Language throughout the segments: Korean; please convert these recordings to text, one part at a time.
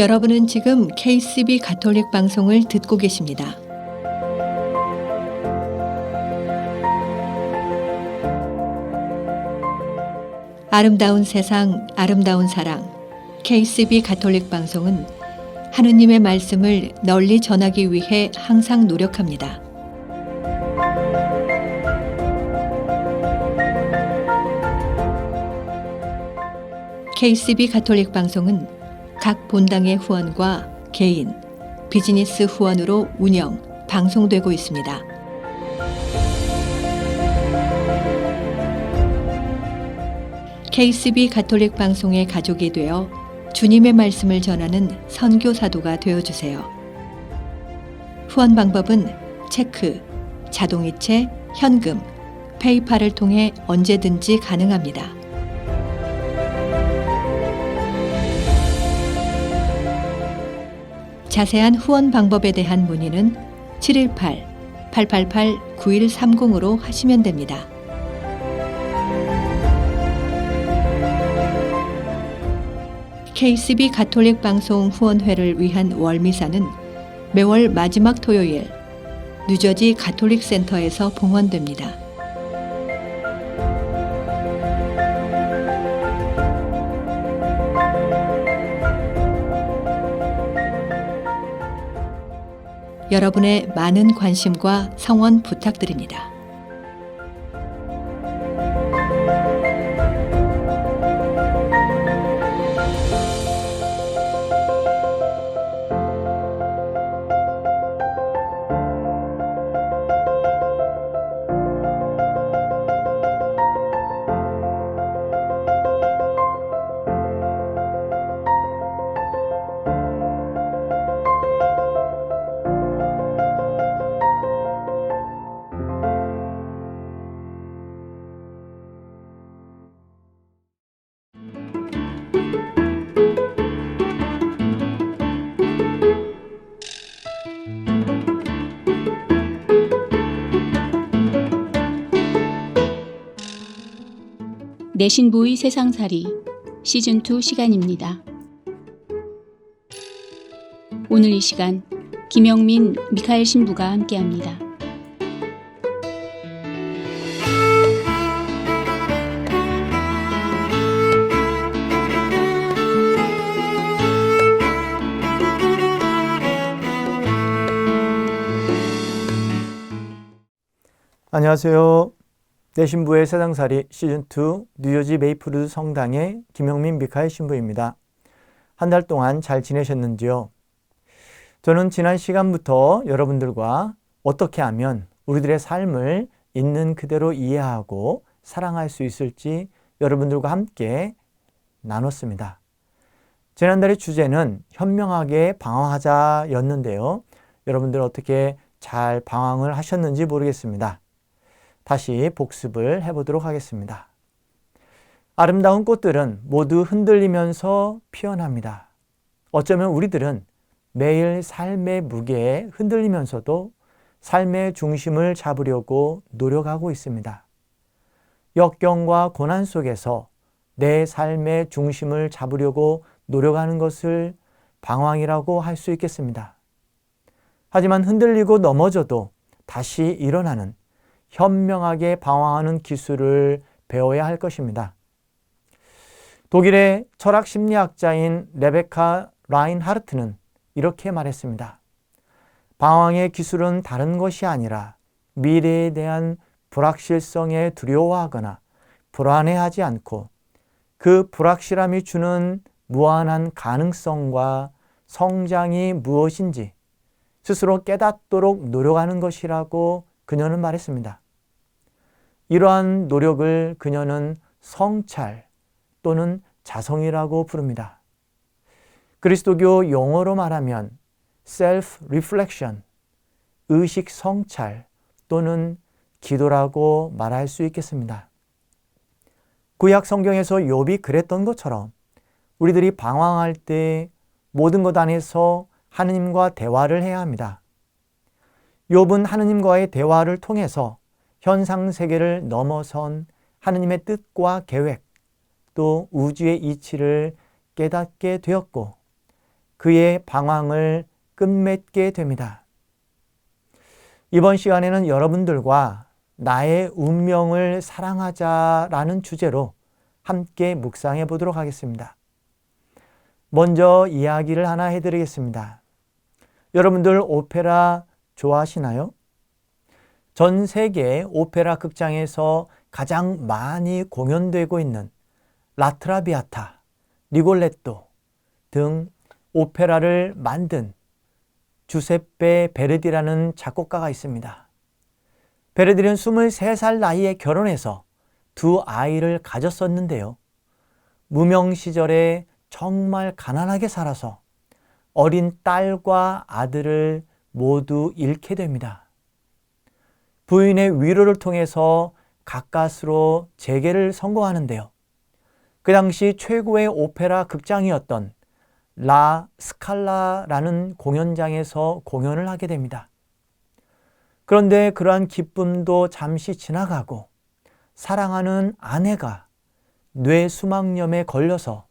여러분은 지금 KCB 가톨릭 방송을 듣고 계십니다. 아름다운 세상, 아름다운 사랑. KCB 가톨릭 방송은 하느님의 말씀을 널리 전하기 위해 항상 노력합니다. KCB 가톨릭 방송은 각 본당의 후원과 개인, 비즈니스 후원으로 운영, 방송되고 있습니다. KCB 가톨릭 방송의 가족이 되어 주님의 말씀을 전하는 선교사도가 되어 주세요. 후원 방법은 체크, 자동이체, 현금, 페이팔을 통해 언제든지 가능합니다. 자세한 후원 방법에 대한 문의는 718-888-9130으로 하시면 됩니다. KCB 가톨릭 방송 후원회를 위한 월미사는 매월 마지막 토요일 뉴저지 가톨릭 센터에서 봉헌됩니다. 여러분의 많은 관심과 성원 부탁드립니다. 내 신부의 세상살이 시즌2 시간입니다. 오늘 이 시간 김영민, 미카엘 신부가 함께합니다. 안녕하세요. 내 신부의 세상살이 시즌2 뉴저지 메이플우드 성당의 김영민 미카엘 신부입니다. 한 달 동안 잘 지내셨는지요? 저는 지난 시간부터 여러분들과 어떻게 하면 우리들의 삶을 있는 그대로 이해하고 사랑할 수 있을지 여러분들과 함께 나눴습니다. 지난달의 주제는 현명하게 방황하자였는데요. 여러분들 어떻게 잘 방황을 하셨는지 모르겠습니다. 다시 복습을 해보도록 하겠습니다. 아름다운 꽃들은 모두 흔들리면서 피어납니다. 어쩌면 우리들은 매일 삶의 무게에 흔들리면서도 삶의 중심을 잡으려고 노력하고 있습니다. 역경과 고난 속에서 내 삶의 중심을 잡으려고 노력하는 것을 방황이라고 할 수 있겠습니다. 하지만 흔들리고 넘어져도 다시 일어나는 현명하게 방황하는 기술을 배워야 할 것입니다. 독일의 철학 심리학자인 레베카 라인하르트는 이렇게 말했습니다. 방황의 기술은 다른 것이 아니라 미래에 대한 불확실성에 두려워하거나 불안해하지 않고 그 불확실함이 주는 무한한 가능성과 성장이 무엇인지 스스로 깨닫도록 노력하는 것이라고 그녀는 말했습니다. 이러한 노력을 그녀는 성찰 또는 자성이라고 부릅니다. 그리스도교 용어로 말하면 self-reflection, 의식 성찰 또는 기도라고 말할 수 있겠습니다. 구약 성경에서 욥이 그랬던 것처럼 우리들이 방황할 때 모든 것 안에서 하느님과 대화를 해야 합니다. 욥은 하느님과의 대화를 통해서 현상 세계를 넘어선 하느님의 뜻과 계획 또 우주의 이치를 깨닫게 되었고 그의 방황을 끝맺게 됩니다. 이번 시간에는 여러분들과 나의 운명을 사랑하자라는 주제로 함께 묵상해 보도록 하겠습니다. 먼저 이야기를 하나 해드리겠습니다. 여러분들 오페라 좋아하시나요? 전 세계 오페라 극장에서 가장 많이 공연되고 있는 라트라비아타, 리골레토 등 오페라를 만든 주세페 베르디라는 작곡가가 있습니다. 베르디는 23살 나이에 결혼해서 두 아이를 가졌었는데요. 무명 시절에 정말 가난하게 살아서 어린 딸과 아들을 모두 잃게 됩니다. 부인의 위로를 통해서 가까스로 재개를 성공하는데요. 그 당시 최고의 오페라 극장이었던 라 스칼라라는 공연장에서 공연을 하게 됩니다. 그런데 그러한 기쁨도 잠시 지나가고 사랑하는 아내가 뇌수막염에 걸려서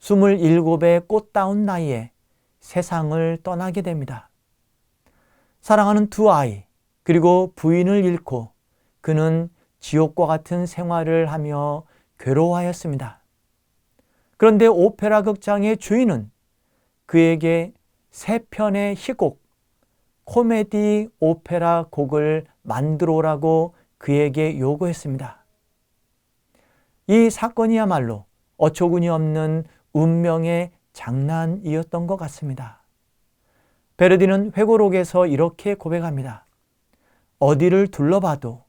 27의 꽃다운 나이에 세상을 떠나게 됩니다. 사랑하는 두 아이, 그리고 부인을 잃고 그는 지옥과 같은 생활을 하며 괴로워하였습니다. 그런데 오페라 극장의 주인은 그에게 세 편의 희곡, 코미디 오페라 곡을 만들어 오라고 그에게 요구했습니다. 이 사건이야말로 어처구니 없는 운명의 장난이었던 것 같습니다. 베르디는 회고록에서 이렇게 고백합니다. 어디를 둘러봐도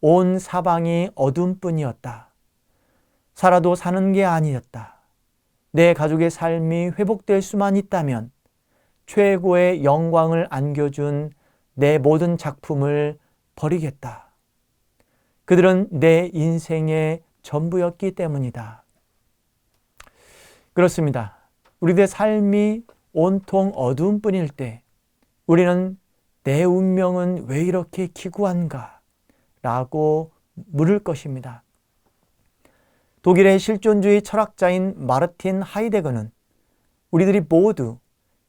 온 사방이 어둠뿐이었다. 살아도 사는 게 아니었다. 내 가족의 삶이 회복될 수만 있다면 최고의 영광을 안겨준 내 모든 작품을 버리겠다. 그들은 내 인생의 전부였기 때문이다. 그렇습니다. 우리들의 삶이 온통 어두움뿐일 때 우리는 내 운명은 왜 이렇게 기구한가? 라고 물을 것입니다. 독일의 실존주의 철학자인 마르틴 하이데거는 우리들이 모두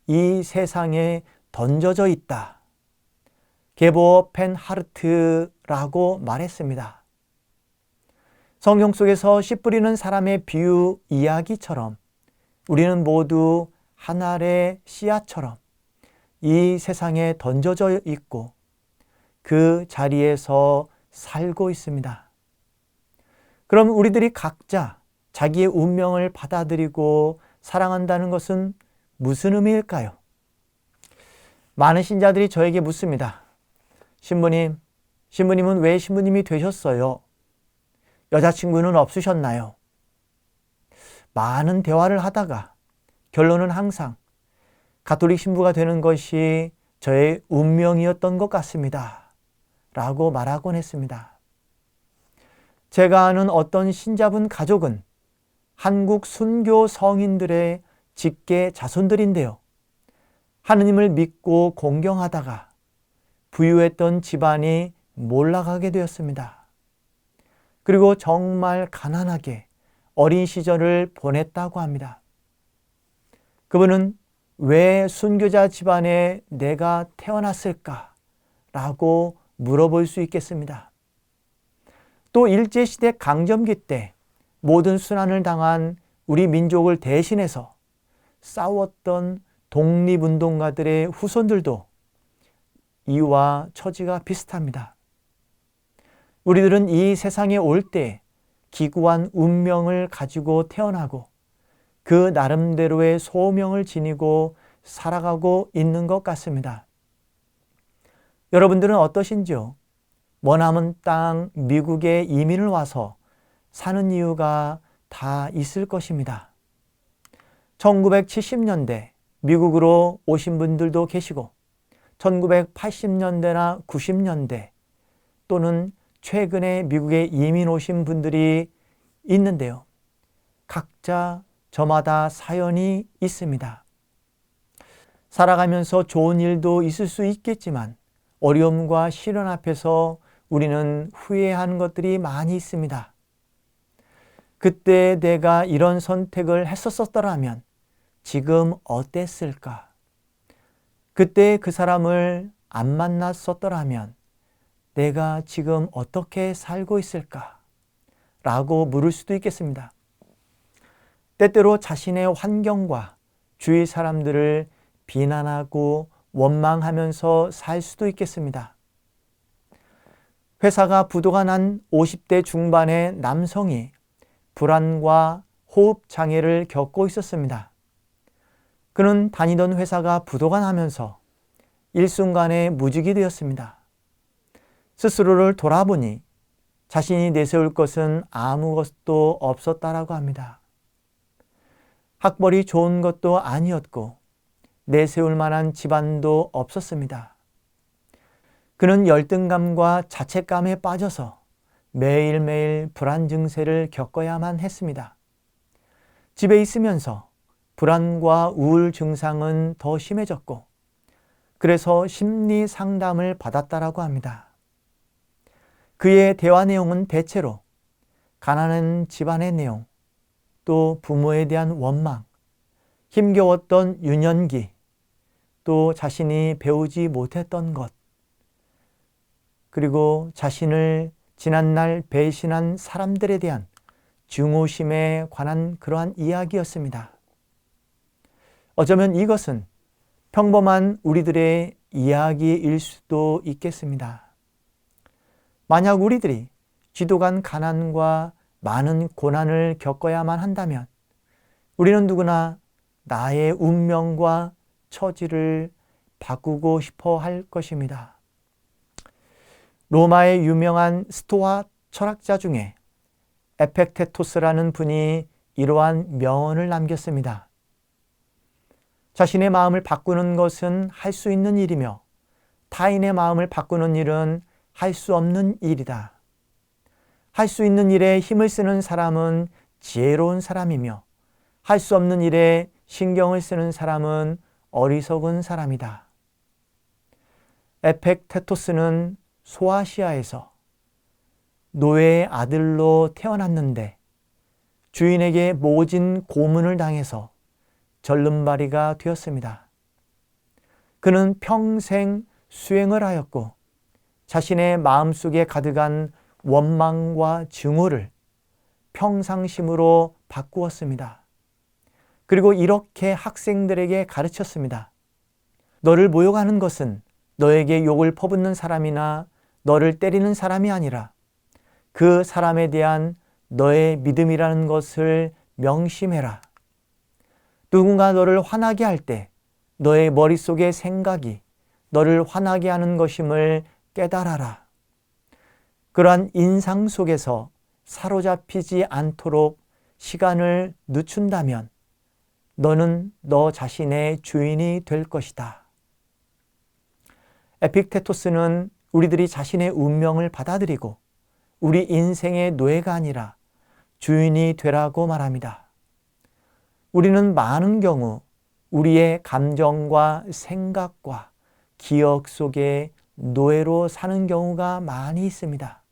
이 세상에 던져져 있다. 게보 펜하르트라고 말했습니다. 성경 속에서 씨 뿌리는 사람의 비유 이야기처럼 우리는 모두 한 알의 씨앗처럼 이 세상에 던져져 있고 그 자리에서 살고 있습니다. 그럼 우리들이 각자 자기의 운명을 받아들이고 사랑한다는 것은 무슨 의미일까요? 많은 신자들이 저에게 묻습니다. 신부님, 신부님은 왜 신부님이 되셨어요? 여자친구는 없으셨나요? 많은 대화를 하다가 결론은 항상 가톨릭 신부가 되는 것이 저의 운명이었던 것 같습니다. 라고 말하곤 했습니다. 제가 아는 어떤 신자분 가족은 한국 순교 성인들의 직계 자손들인데요. 하느님을 믿고 공경하다가 부유했던 집안이 몰락하게 되었습니다. 그리고 정말 가난하게 어린 시절을 보냈다고 합니다. 그분은 왜 순교자 집안에 내가 태어났을까? 라고 물어볼 수 있겠습니다. 또 일제시대 강점기 때 모든 순환을 당한 우리 민족을 대신해서 싸웠던 독립운동가들의 후손들도 이와 처지가 비슷합니다. 우리들은 이 세상에 올 때 기구한 운명을 가지고 태어나고 그 나름대로의 소명을 지니고 살아가고 있는 것 같습니다. 여러분들은 어떠신지요? 머나먼 땅 미국에 이민을 와서 사는 이유가 다 있을 것입니다. 1970년대 미국으로 오신 분들도 계시고 1980년대나 90년대 또는 최근에 미국에 이민 오신 분들이 있는데요. 각자 저마다 사연이 있습니다. 살아가면서 좋은 일도 있을 수 있겠지만 어려움과 시련 앞에서 우리는 후회하는 것들이 많이 있습니다. 그때 내가 이런 선택을 했었더라면 지금 어땠을까? 그때 그 사람을 안 만났었더라면 내가 지금 어떻게 살고 있을까? 라고 물을 수도 있겠습니다. 때때로 자신의 환경과 주위 사람들을 비난하고 원망하면서 살 수도 있겠습니다. 회사가 부도가 난 50대 중반의 남성이 불안과 호흡 장애를 겪고 있었습니다. 그는 다니던 회사가 부도가 나면서 일순간에 무직이 되었습니다. 스스로를 돌아보니 자신이 내세울 것은 아무것도 없었다라고 합니다. 학벌이 좋은 것도 아니었고 내세울 만한 집안도 없었습니다. 그는 열등감과 자책감에 빠져서 매일매일 불안 증세를 겪어야만 했습니다. 집에 있으면서 불안과 우울 증상은 더 심해졌고, 그래서 심리 상담을 받았다라고 합니다. 그의 대화 내용은 대체로 가난한 집안의 내용, 또 부모에 대한 원망, 힘겨웠던 유년기, 또 자신이 배우지 못했던 것, 그리고 자신을 지난날 배신한 사람들에 대한 증오심에 관한 그러한 이야기였습니다. 어쩌면 이것은 평범한 우리들의 이야기일 수도 있겠습니다. 만약 우리들이 지도간 가난과 많은 고난을 겪어야만 한다면 우리는 누구나 나의 운명과 처지를 바꾸고 싶어 할 것입니다. 로마의 유명한 스토아 철학자 중에 에펙테토스라는 분이 이러한 명언을 남겼습니다. 자신의 마음을 바꾸는 것은 할 수 있는 일이며 타인의 마음을 바꾸는 일은 할 수 없는 일이다. 할 수 있는 일에 힘을 쓰는 사람은 지혜로운 사람이며 할 수 없는 일에 신경을 쓰는 사람은 어리석은 사람이다. 에펙테토스는 소아시아에서 노예의 아들로 태어났는데 주인에게 모진 고문을 당해서 절름발이가 되었습니다. 그는 평생 수행을 하였고 자신의 마음속에 가득한 원망과 증오를 평상심으로 바꾸었습니다. 그리고 이렇게 학생들에게 가르쳤습니다. 너를 모욕하는 것은 너에게 욕을 퍼붓는 사람이나 너를 때리는 사람이 아니라 그 사람에 대한 너의 믿음이라는 것을 명심해라. 누군가 너를 화나게 할 때 너의 머릿속의 생각이 너를 화나게 하는 것임을 깨달아라. 그러한 인상 속에서 사로잡히지 않도록 시간을 늦춘다면 너는 너 자신의 주인이 될 것이다. 에픽테토스는 우리들이 자신의 운명을 받아들이고 우리 인생의 노예가 아니라 주인이 되라고 말합니다. 우리는 많은 경우 우리의 감정과 생각과 기억 속에 노예로 사는 경우가 많이 있습니다.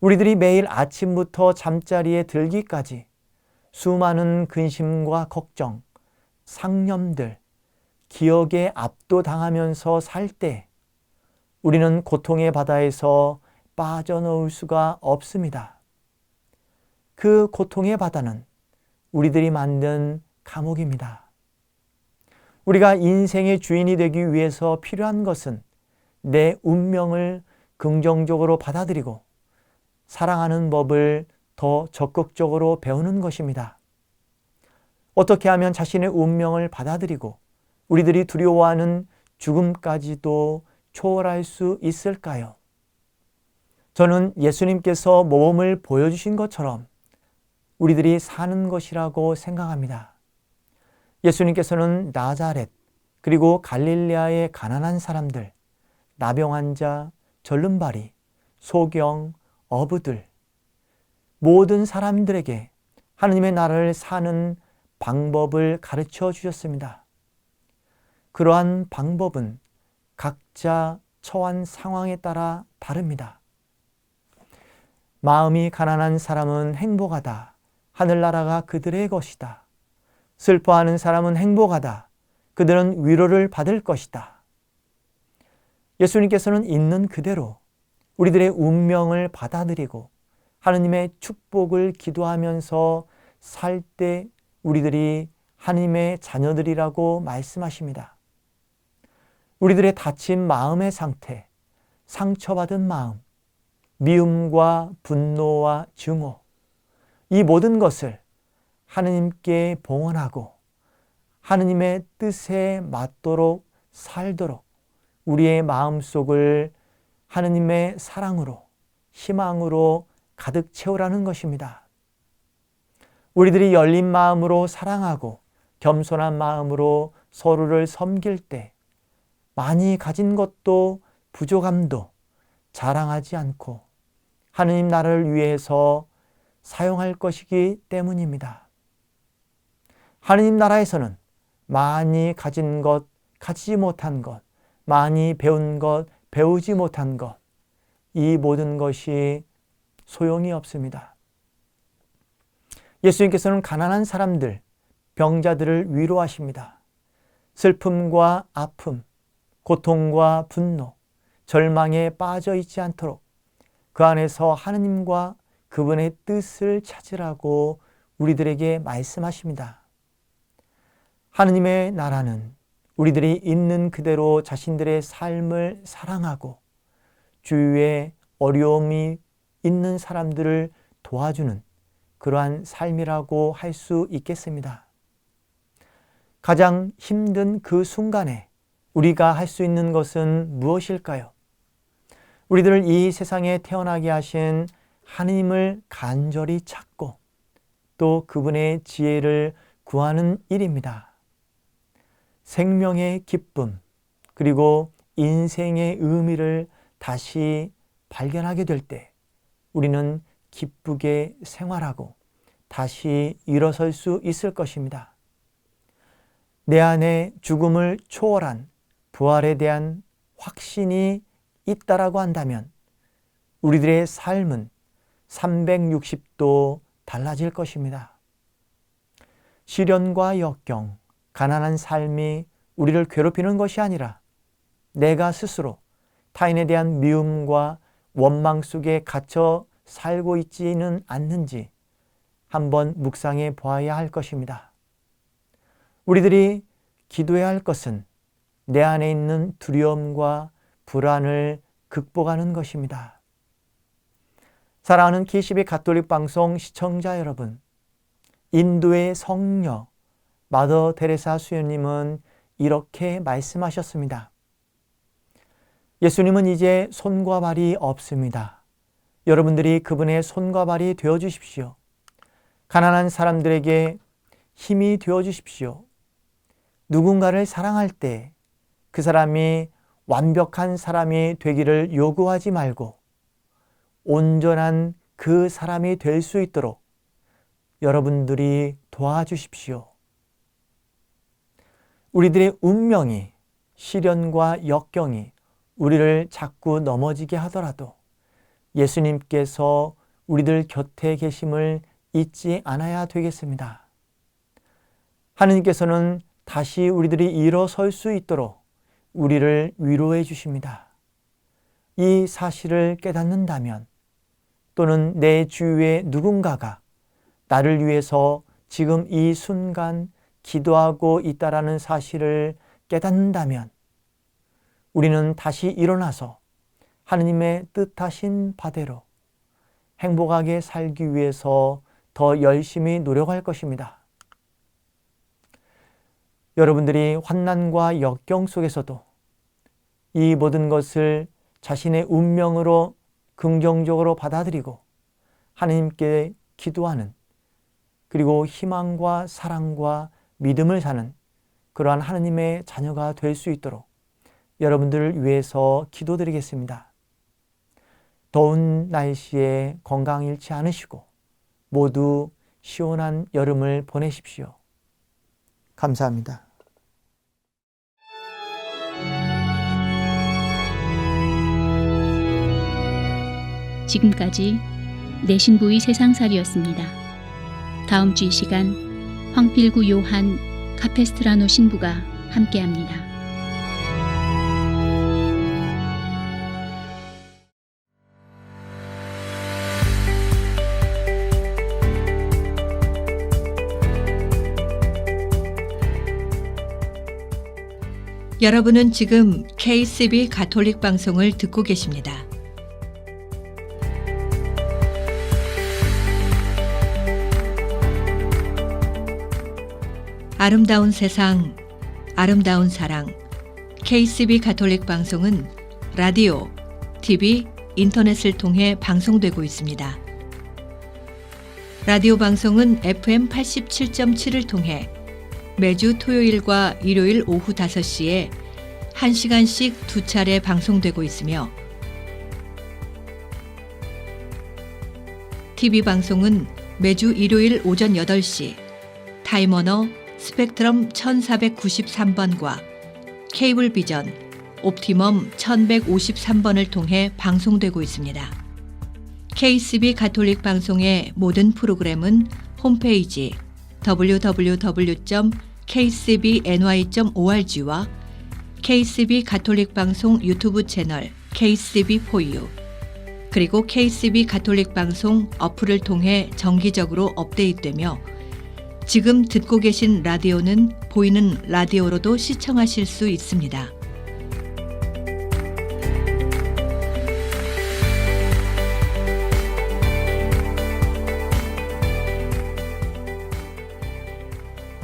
우리들이 매일 아침부터 잠자리에 들기까지 수많은 근심과 걱정, 상념들, 기억에 압도당하면서 살 때 우리는 고통의 바다에서 빠져나올 수가 없습니다. 그 고통의 바다는 우리들이 만든 감옥입니다. 우리가 인생의 주인이 되기 위해서 필요한 것은 내 운명을 긍정적으로 받아들이고 사랑하는 법을 더 적극적으로 배우는 것입니다. 어떻게 하면 자신의 운명을 받아들이고 우리들이 두려워하는 죽음까지도 초월할 수 있을까요? 저는 예수님께서 모범을 보여주신 것처럼 우리들이 사는 것이라고 생각합니다. 예수님께서는 나자렛 그리고 갈릴레아의 가난한 사람들, 나병 환자, 절름발이, 소경, 어부들 모든 사람들에게 하느님의 나라를 사는 방법을 가르쳐 주셨습니다. 그러한 방법은 각자 처한 상황에 따라 다릅니다. 마음이 가난한 사람은 행복하다. 하늘나라가 그들의 것이다. 슬퍼하는 사람은 행복하다. 그들은 위로를 받을 것이다. 예수님께서는 있는 그대로 우리들의 운명을 받아들이고 하느님의 축복을 기도하면서 살 때 우리들이 하나님의 자녀들이라고 말씀하십니다. 우리들의 다친 마음의 상태, 상처받은 마음, 미움과 분노와 증오, 이 모든 것을 하느님께 봉헌하고 하느님의 뜻에 맞도록 살도록 우리의 마음속을 하느님의 사랑으로, 희망으로 가득 채우라는 것입니다. 우리들이 열린 마음으로 사랑하고 겸손한 마음으로 서로를 섬길 때 많이 가진 것도 부족함도 자랑하지 않고 하느님 나라를 위해서 사용할 것이기 때문입니다. 하느님 나라에서는 많이 가진 것, 가지지 못한 것, 많이 배운 것, 배우지 못한 것, 이 모든 것이 소용이 없습니다. 예수님께서는 가난한 사람들, 병자들을 위로하십니다. 슬픔과 아픔, 고통과 분노, 절망에 빠져 있지 않도록 그 안에서 하느님과 그분의 뜻을 찾으라고 우리들에게 말씀하십니다. 하느님의 나라는 우리들이 있는 그대로 자신들의 삶을 사랑하고 주위에 어려움이 있는 사람들을 도와주는 그러한 삶이라고 할 수 있겠습니다. 가장 힘든 그 순간에 우리가 할 수 있는 것은 무엇일까요? 우리들을 이 세상에 태어나게 하신 하느님을 간절히 찾고 또 그분의 지혜를 구하는 일입니다. 생명의 기쁨, 그리고 인생의 의미를 다시 발견하게 될 때 우리는 기쁘게 생활하고 다시 일어설 수 있을 것입니다. 내 안에 죽음을 초월한 부활에 대한 확신이 있다라고 한다면 우리들의 삶은 360도 달라질 것입니다. 시련과 역경, 가난한 삶이 우리를 괴롭히는 것이 아니라 내가 스스로 타인에 대한 미움과 원망 속에 갇혀 살고 있지는 않는지 한번 묵상해 보아야 할 것입니다. 우리들이 기도해야 할 것은 내 안에 있는 두려움과 불안을 극복하는 것입니다. 사랑하는 K12 가톨릭 방송 시청자 여러분, 인도의 성녀 마더 테레사 수녀님은 이렇게 말씀하셨습니다. 예수님은 이제 손과 발이 없습니다. 여러분들이 그분의 손과 발이 되어 주십시오. 가난한 사람들에게 힘이 되어 주십시오. 누군가를 사랑할 때 그 사람이 완벽한 사람이 되기를 요구하지 말고 온전한 그 사람이 될 수 있도록 여러분들이 도와주십시오. 우리들의 운명이 시련과 역경이 우리를 자꾸 넘어지게 하더라도 예수님께서 우리들 곁에 계심을 잊지 않아야 되겠습니다. 하느님께서는 다시 우리들이 일어설 수 있도록 우리를 위로해 주십니다. 이 사실을 깨닫는다면 또는 내 주위에 누군가가 나를 위해서 지금 이 순간 기도하고 있다라는 사실을 깨닫는다면 우리는 다시 일어나서 하느님의 뜻하신 바대로 행복하게 살기 위해서 더 열심히 노력할 것입니다. 여러분들이 환난과 역경 속에서도 이 모든 것을 자신의 운명으로 긍정적으로 받아들이고 하나님께 기도하는 그리고 희망과 사랑과 믿음을 사는 그러한 하나님의 자녀가 될 수 있도록 여러분들을 위해서 기도드리겠습니다. 더운 날씨에 건강 잃지 않으시고 모두 시원한 여름을 보내십시오. 감사합니다. 지금까지 내 신부의 세상살이었습니다. 다음 주 이 시간 황필구 요한 카페스트라노 신부가 함께합니다. 여러분은 지금 KCB 가톨릭 방송을 듣고 계십니다. 아름다운 세상, 아름다운 사랑. KCB 가톨릭 방송은 라디오, TV, 인터넷을 통해 방송되고 있습니다. 라디오 방송은 FM 87.7을 통해 매주 토요일과 일요일 오후 5시에 1시간씩 두 차례 방송되고 있으며 TV 방송은 매주 일요일 오전 8시 타임워너 스펙트럼 1493번과 케이블 비전 옵티멈 1153번을 통해 방송되고 있습니다. KCB 가톨릭 방송의 모든 프로그램은 홈페이지 www.kcbny.org와 KCB 가톨릭 방송 유튜브 채널 KCB4U 그리고 KCB 가톨릭 방송 어플을 통해 정기적으로 업데이트되며 지금 듣고 계신 라디오는 보이는 라디오로도 시청하실 수 있습니다.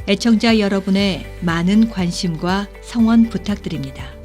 애청자 여러분의 많은 관심과 성원 부탁드립니다.